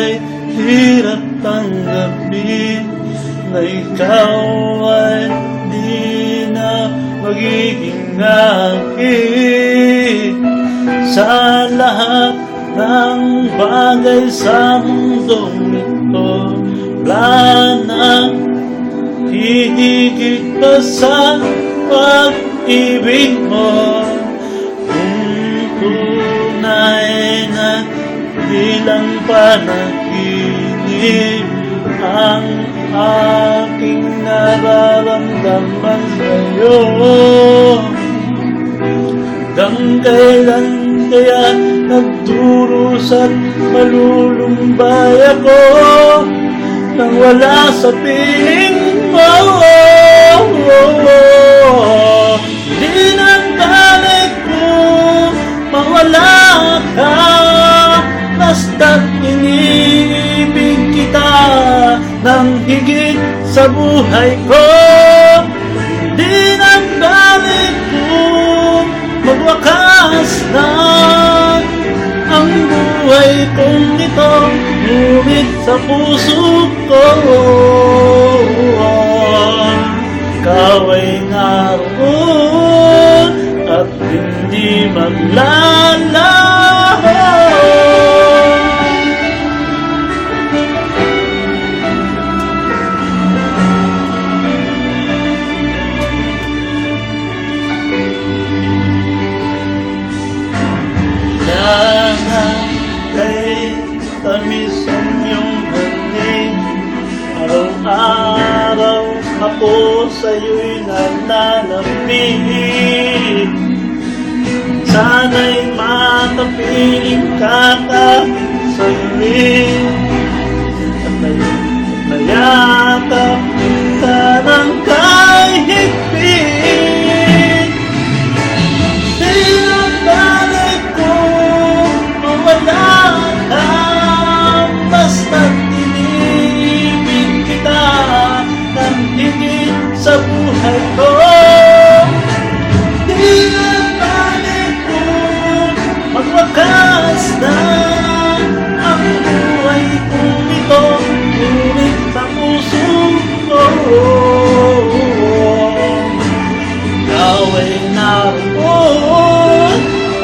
ay hirap tanggapin na ikaw ay di na magiging akin. Sa lahat ng bagay sa mundong ito wala nang pa sa pag-ibig mo. Kung tunay na bilang panahon ang aking nararamdaman sa'yo. Hanggang kailan kaya nagduros at malulumbay ako? Nang wala sa piling mo. Di sa buhay ko. Di nang balik mo magwakas na ang buhay kong ito. Ngunit sa puso ko Ikaw ay naroon At hindi maglalaho Kailangan kay tamis ang iyong hangin Araw-araw ako sa'yo'y nananapin Sana'y matapiling ka ka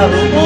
out.